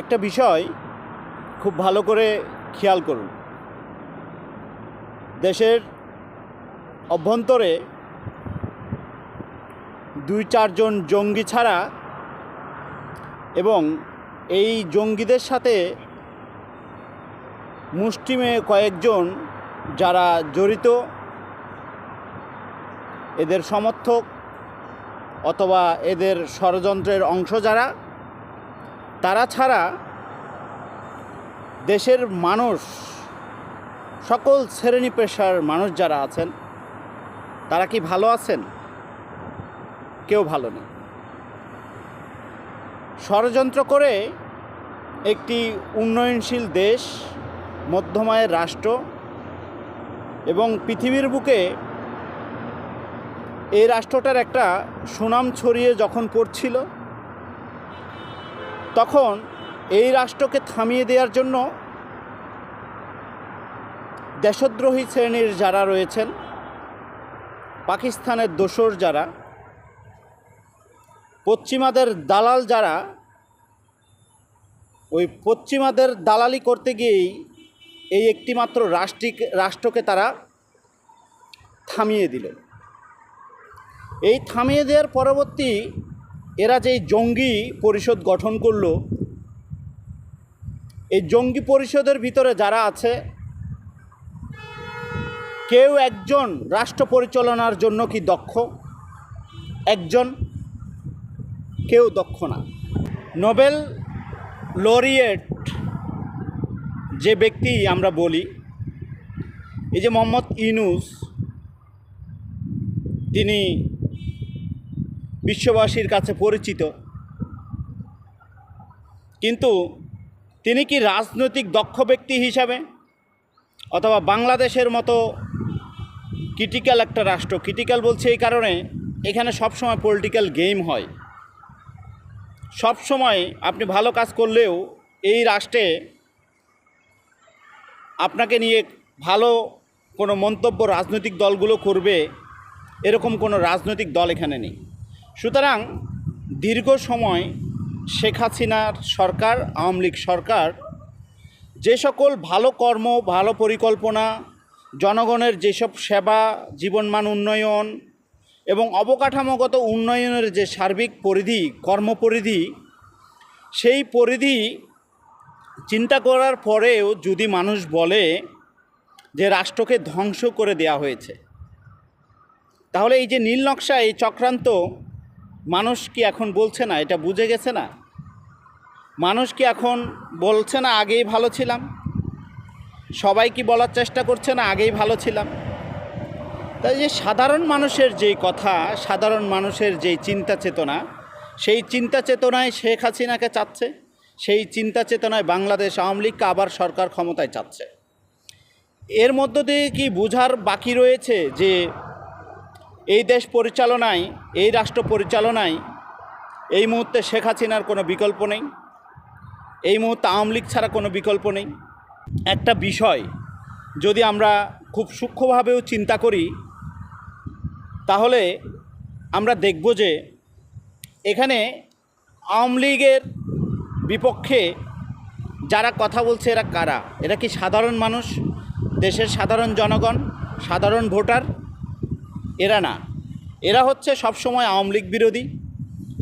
একটা বিষয় খুব ভালো করে খেয়াল করুন। দেশের অভ্যন্তরে দুই চারজন জঙ্গি ছাড়া এবং এই জঙ্গিদের সাথে মুষ্টিমে কয়েকজন যারা জড়িত, এদের সমর্থক অথবা এদের ষড়যন্ত্রের অংশ যারা তারা ছাড়া দেশের মানুষ, সকল শ্রেণি পেশার মানুষ যারা আছেন, তারা কি ভালো আছেন? কেউ ভালো নেই। ষড়যন্ত্র করে একটি উন্নয়নশীল দেশ, মধ্যমায়ের রাষ্ট্র এবং পৃথিবীর বুকে এই রাষ্ট্রটার একটা সুনাম ছড়িয়ে যখন পড়ছিল তখন এই রাষ্ট্রকে থামিয়ে দেওয়ার জন্য দেশদ্রোহী শ্রেণির যারা রয়েছেন, পাকিস্তানের দোসর যারা, পশ্চিমাদের দালাল যারা, ওই পশ্চিমাদের দালালি করতে গিয়েই এই একটিমাত্র রাষ্ট্রিক রাষ্ট্রকে তারা থামিয়ে দিল এই থামিয়ে দেওয়ার পরবর্তী এরা যেই জঙ্গি পরিষদ গঠন করল, এই জঙ্গি পরিষদের ভিতরে যারা আছে, কেউ একজন রাষ্ট্র পরিচালনার জন্য কি দক্ষ? একজন, কেউ দক্ষ না। নোবেল লরিয়েট যে ব্যক্তি আমরা বলি, এই যে মোহাম্মদ ইনুস তিনি বিশ্ববাসীর কাছে পরিচিত। কিন্তু তিনি কি রাজনৈতিক দক্ষ ব্যক্তি হিসাবে অথবা বাংলাদেশের মতো ক্রিটিক্যাল একটা রাষ্ট্র? ক্রিটিক্যাল বলছে এই কারণে এখানে সবসময় পলিটিক্যাল গেম হয়। সব সময় আপনি ভালো কাজ করলেও এই রাষ্ট্রে আপনাকে নিয়ে ভালো কোনো মন্তব্য রাজনৈতিক দলগুলো করবে, এরকম কোনো রাজনৈতিক দল এখানে নেই। সুতরাং দীর্ঘ সময় শেখ হাসিনার সরকার, আওয়ামী লীগ সরকার যে সকল ভালো কর্ম, ভালো পরিকল্পনা, জনগণের যেসব সেবা, জীবনমান উন্নয়ন এবং অবকাঠামোগত উন্নয়নের যে সার্বিক পরিধি কর্মপরিধি সেই পরিধি চিন্তা করার পরেও যদি মানুষ বলে যে রাষ্ট্রকে ধ্বংস করে দেয়া হয়েছে, তাহলে এই যে নীল নকশা, এই চক্রান্ত মানুষ কি এখন বলছে না? এটা বুঝে গেছে না? মানুষ কি এখন বলছে না, আগেই ভালো ছিলাম? সবাই কি বলার চেষ্টা করছে না, আগেই ভালো ছিলাম? তাই যে সাধারণ মানুষের যেই কথা, সাধারণ মানুষের যেই চিন্তা চেতনা, সেই চিন্তা চেতনায় শেখ হাসিনাকে চাচ্ছে, সেই চিন্তা চেতনায় বাংলাদেশ আওয়ামী লীগকে আবার সরকার ক্ষমতায় চাচ্ছে। এর মধ্য দিয়ে কি বোঝার বাকি রয়েছে যে এই দেশ পরিচালনায়, এই রাষ্ট্র পরিচালনায় এই মুহূর্তে শেখ হাসিনার কোনো বিকল্প নেই। এই মুহূর্তে আওয়ামী লীগ ছাড়া কোনো বিকল্প নেই। একটা বিষয় যদি আমরা খুব সূক্ষ্মভাবেও চিন্তা করি, তাহলে আমরা দেখব যে এখানে আওয়ামী লীগের বিপক্ষে যারা কথা বলছে এরা কারা? এরা কি সাধারণ মানুষ? দেশের সাধারণ জনগণ, সাধারণ ভোটার? এরা না। এরা হচ্ছে সবসময় আওয়ামী লীগ বিরোধী।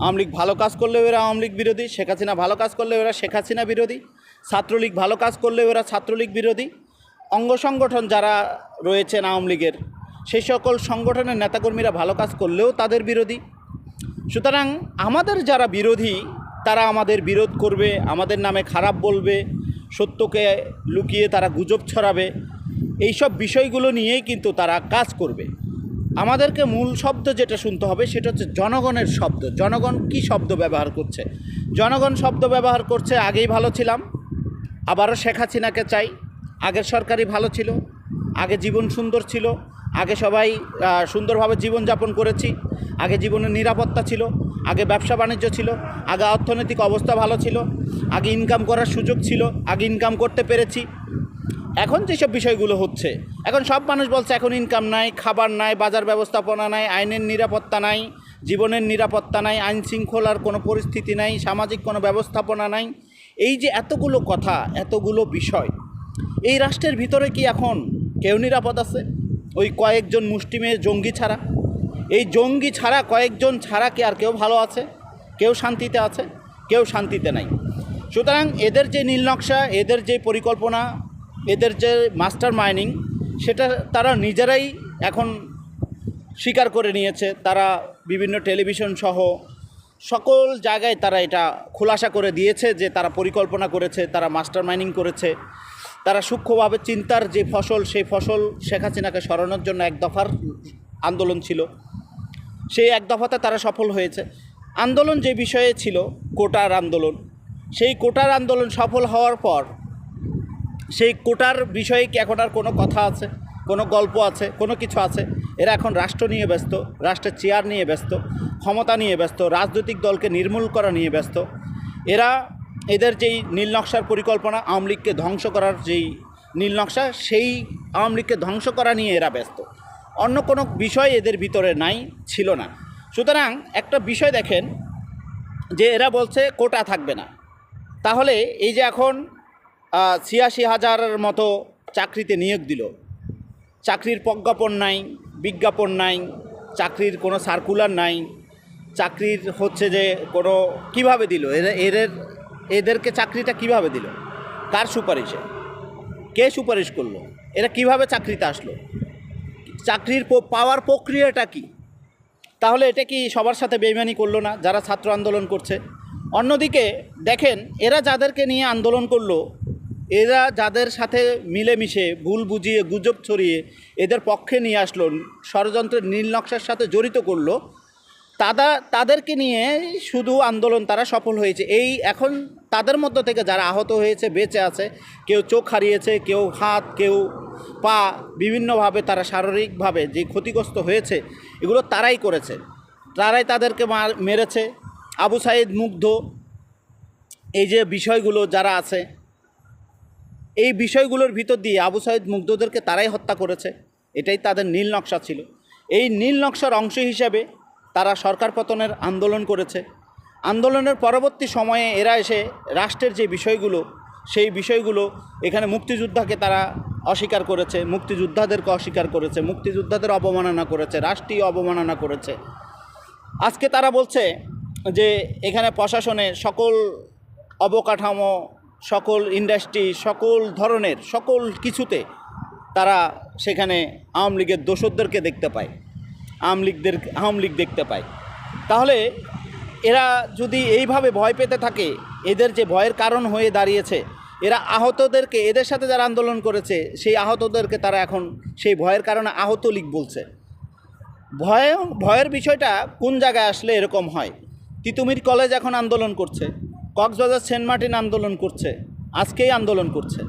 আওয়ামী লীগ ভালো কাজ করলেও এরা আওয়ামী লীগ বিরোধী, শেখ হাসিনা ভালো কাজ করলেও এরা শেখ হাসিনা বিরোধী। ছাত্রলীগ ভালো কাজ করলেও এরা ছাত্রলীগ বিরোধী। অঙ্গ সংগঠন যারা রয়েছেন আওয়ামী লীগের, সেই সকল সংগঠনের নেতাকর্মীরা ভালো কাজ করলেও তাদের বিরোধী। সুতরাং আমাদের যারা বিরোধী, তারা আমাদের বিরোধ করবে, আমাদের নামে খারাপ বলবে, সত্যকে লুকিয়ে তারা গুজব ছড়াবে। এইসব বিষয়গুলো নিয়েই কিন্তু তারা কাজ করবে। আমাদেরকে মূল শব্দ যেটা শুনতে হবে সেটা হচ্ছে জনগণের শব্দ। জনগণ কি শব্দ ব্যবহার করছে? জনগণ শব্দ ব্যবহার করছে, আগেই ভালো ছিলাম, আবারও শেখ হাসিনাকে চাই। আগের সরকারই ভালো ছিল, আগে জীবন সুন্দর ছিল, আগে সবাই সুন্দরভাবে জীবনযাপন করেছি, আগে জীবনের নিরাপত্তা ছিল, আগে ব্যবসা বাণিজ্য ছিল, আগে অর্থনৈতিক অবস্থা ভালো ছিল, আগে ইনকাম করার সুযোগ ছিল, আগে ইনকাম করতে পেরেছি। এখন যেসব বিষয়গুলো হচ্ছে, এখন সব মানুষ বলছে এখন ইনকাম নাই, খাবার নাই, বাজার ব্যবস্থাপনা নাই, আইনের নিরাপত্তা নাই, জীবনের নিরাপত্তা নাই, আইন শৃঙ্খলার কোনো পরিস্থিতি নাই, সামাজিক কোনো ব্যবস্থাপনা নাই। এই যে এতগুলো কথা, এতগুলো বিষয়, এই রাষ্ট্রের ভিতরে কি এখন কেউ নিরাপদ আছে? ওই কয়েকজন মুষ্টিমেয় জঙ্গি ছাড়া। এই জঙ্গি ছাড়া কয়েকজন ছাড়া কি আর কেউ ভালো আছে? কেউ শান্তিতে আছে? কেউ শান্তিতে নাই। সুতরাং এদের যে নীলনকশা এদের যে পরিকল্পনা এদের যে মাস্টার মাইনিং, সেটা তারা নিজেরাই এখন স্বীকার করে নিয়েছে। তারা বিভিন্ন টেলিভিশন সহ সকল জায়গায় তারা এটা খোলাসা করে দিয়েছে যে তারা পরিকল্পনা করেছে, তারা মাস্টার মাইনিং করেছে। তারা সূক্ষ্মভাবে চিন্তার যে ফসল, সেই ফসল শেখ হাসিনাকে সরানোর জন্য এক দফার আন্দোলন ছিল। সেই এক দফাতে তারা সফল হয়েছে। আন্দোলন যে বিষয়ে ছিল, কোটার আন্দোলন। সেই কোটার আন্দোলন সফল হওয়ার পর সেই কোটার বিষয়ে কি এখন আর কোনো কথা আছে? কোনো গল্প আছে? কোনো কিছু আছে? এরা এখন রাষ্ট্র নিয়ে ব্যস্ত, রাষ্ট্রের চেয়ার নিয়ে ব্যস্ত, ক্ষমতা নিয়ে ব্যস্ত, রাজনৈতিক দলকে নির্মূল করা নিয়ে ব্যস্ত। এরা এদের যেই নীলনকশার পরিকল্পনা, আওয়ামী লীগকে ধ্বংস করার যেই নীলনকশা সেই আওয়ামী লীগকে ধ্বংস করা নিয়ে এরা ব্যস্ত। অন্য কোনো বিষয় এদের ভিতরে নাই, ছিল না। সুতরাং একটা বিষয় দেখেন যে এরা বলছে কোটা থাকবে না। তাহলে এই যে এখন ছিয়াশি হাজারের মতো চাকরিতে নিয়োগ দিল। চাকরির প্রজ্ঞাপন নাই, বিজ্ঞাপন নাই, চাকরির কোনো সার্কুলার নাই। চাকরির হচ্ছে যে কোনো কীভাবে দিল? এদের, এদেরকে চাকরিটা কীভাবে দিল? কার সুপারিশে? কে সুপারিশ করল? এরা কীভাবে চাকরিতে আসলো? চাকরির পাওয়ার প্রক্রিয়াটা কি? তাহলে এটা কি সবার সাথে বেইমানি করল না? যারা ছাত্র আন্দোলন করছে। অন্যদিকে দেখেন, এরা যাদেরকে নিয়ে আন্দোলন করল এরা যাদের সাথে মিলেমিশে ভুল বুঝিয়ে, গুজব ছড়িয়ে এদের পক্ষে নিয়ে আসলো, ষড়যন্ত্রের নীল নকশার সাথে জড়িত করল তারা তাদেরকে নিয়ে শুধু আন্দোলন তারা সফল হয়েছে। এই এখন তাদের মধ্য থেকে যারা আহত হয়েছে, বেঁচে আছে, কেউ চোখ হারিয়েছে, কেউ হাত, কেউ পা, বিভিন্নভাবে তারা শারীরিকভাবে যে ক্ষতিগ্রস্ত হয়েছে, এগুলো তারাই করেছে। তারাই তাদেরকে মার, মেরেছে। আবু সাইদ মুগ্ধ। এই যে বিষয়গুলো যারা আছে এই বিষয়গুলোর ভিতর দিয়ে আবু সাইদ মুগ্ধদেরকে তারাই হত্যা করেছে। এটাই তাদের নীল নকশা ছিল। এই নীল নকশার অংশ হিসাবে তারা সরকার পতনের আন্দোলন করেছে। আন্দোলনের পরবর্তী সময়ে এরা এসে রাষ্ট্রের যে বিষয়গুলো, সেই বিষয়গুলো এখানে মুক্তিযোদ্ধাকে তারা অস্বীকার করেছে, মুক্তিযোদ্ধাদেরকে অস্বীকার করেছে, মুক্তিযোদ্ধাদের অবমাননা করেছে, রাষ্ট্রীয় অবমাননা করেছে। আজকে তারা বলছে যে এখানে প্রশাসনে সকল অবকাঠামো সকল ইন্ডাস্ট্রি সকল ধরনের, সকল কিছুতে তারা সেখানে আওয়ামী লীগের দোসরদেরকে দেখতে পায়। আওয়ামী লীগদের, আওয়ামী লীগ দেখতে পায়। তাহলে এরা যদি এইভাবে ভয় পেতে থাকে, এদের যে ভয়ের কারণ হয়ে দাঁড়িয়েছে, এরা আহতদেরকে, এদের সাথে যারা আন্দোলন করেছে, সেই আহতদেরকে তারা এখন সেই ভয়ের কারণে আহত লীগ বলছে। ভয়, ভয়ের বিষয়টা কোন জায়গায় আসলে এরকম হয়? তিতুমির কলেজ এখন আন্দোলন করছে। কক্সবাজার সেন্ট মার্টিন আন্দোলন করছে, আজকেই আন্দোলন করছে।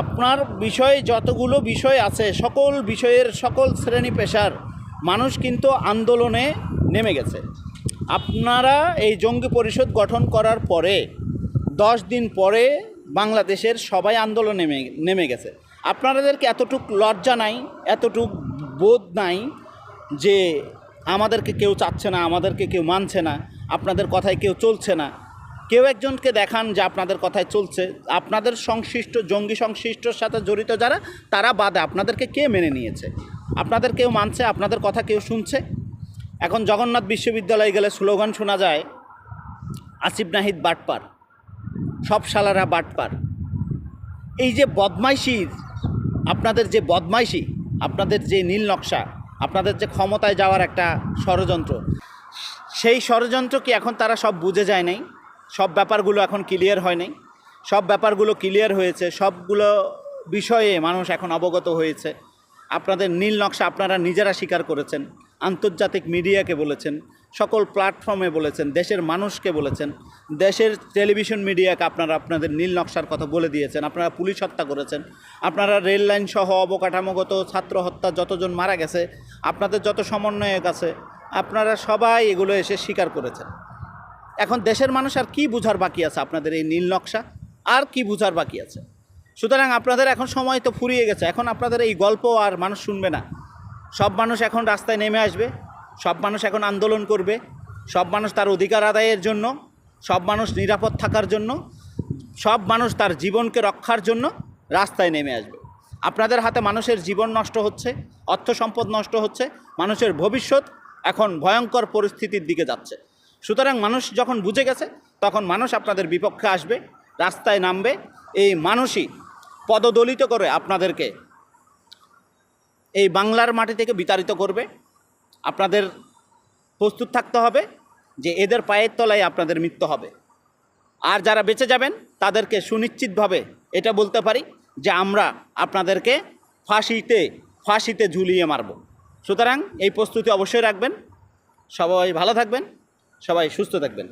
আপনার বিষয়ে যতগুলো বিষয় আছে, সকল বিষয়ের সকল শ্রেণি পেশার মানুষ কিন্তু আন্দোলনে নেমে গেছে। আপনারা এই জঙ্গি পরিষদ গঠন করার পরে, দশ দিন পরে বাংলাদেশের সবাই আন্দোলনে নেমে নেমে গেছে। আপনাদেরকে এতটুক লজ্জা নাই, এতটুক বোধ নাই যে আমাদেরকে কেউ চাচ্ছে না, আমাদেরকে কেউ মানছে না, আপনাদের কথায় কেউ চলছে না। কেউ একজনকে দেখান যে আপনাদের কথায় চলছে। আপনাদের সংশ্লিষ্ট, জঙ্গি সংশ্লিষ্টর সাথে জড়িত যারা, তারা বাদে। আপনাদেরকে কে মেনে নিয়েছে? আপনাদের কেউ মানছে? আপনাদের কথা কেউ শুনছে? এখন জগন্নাথ বিশ্ববিদ্যালয়ে গেলে স্লোগান শোনা যায়, আসিফ নাহিদ বাটপার, সব শালারা বাটপার। এই যে বদমাইশির আপনাদের যে বদমাইশি, আপনাদের যে নীল নকশা, আপনাদের যে ক্ষমতায় যাওয়ার একটা ষড়যন্ত্র, সেই ষড়যন্ত্র কি এখন তারা সব বুঝে যায় নাই? সব ব্যাপারগুলো এখন ক্লিয়ার হয় নাই। সব ব্যাপারগুলো ক্লিয়ার হয়েছে, সবগুলো বিষয়ে মানুষ এখন অবগত হয়েছে। আপনাদের নীল নকশা আপনারা নিজেরা স্বীকার করেছেন, আন্তর্জাতিক মিডিয়াকে বলেছেন, সকল প্ল্যাটফর্মে বলেছেন, দেশের মানুষকে বলেছেন, দেশের টেলিভিশন মিডিয়াকে আপনারা আপনাদের নীল নকশার কথা বলে দিয়েছেন, আপনারা পুলিশ হত্যা করেছেন, আপনারা রেল লাইন সহ অবকাঠামোগত ছাত্র হত্যা যতজন মারা গেছে, আপনাদের যত সমন্বয়ক আছে, আপনারা সবাই এগুলো এসে স্বীকার করেছেন। এখন দেশের মানুষ আর কি বুঝার বাকি আছে আপনাদের এই নীল নকশা? আর কি বুঝার বাকি আছে? সুতরাং আপনাদের এখন সময় তো ফুরিয়ে গেছে। এখন আপনাদের এই গল্প আর মানুষ শুনবে না। সব মানুষ এখন রাস্তায় নেমে আসবে। সব মানুষ এখন আন্দোলন করবে। সব মানুষ তার অধিকার আদায়ের জন্য। সব মানুষ নিরাপদ থাকার জন্য। সব মানুষ তার জীবনকে রক্ষার জন্য রাস্তায় নেমে আসবে। আপনাদের হাতে মানুষের জীবন নষ্ট হচ্ছে, অর্থ সম্পদ নষ্ট হচ্ছে, মানুষের ভবিষ্যৎ এখন ভয়ঙ্কর পরিস্থিতির দিকে যাচ্ছে। সুতরাং মানুষ যখন বুঝে গেছে, তখন মানুষ আপনাদের বিপক্ষে আসবে, রাস্তায় নামবে। এই মানুষই পদদলিত করে আপনাদেরকে এই বাংলার মাটি থেকে বিতাড়িত করবে। আপনাদের প্রস্তুত থাকতে হবে যে এদের পায়ের তলায় আপনাদের মৃত্যু হবে। আর যারা বেঁচে যাবেন, তাদেরকে সুনিশ্চিতভাবে এটা বলতে পারি যে আমরা আপনাদেরকে ফাঁসিতে ফাঁসিতে ঝুলিয়ে মারব। সুতরাং এই প্রস্তুতি অবশ্যই রাখবেন। সবাই ভালো থাকবেন। সবাই সুস্থ থাকবেন।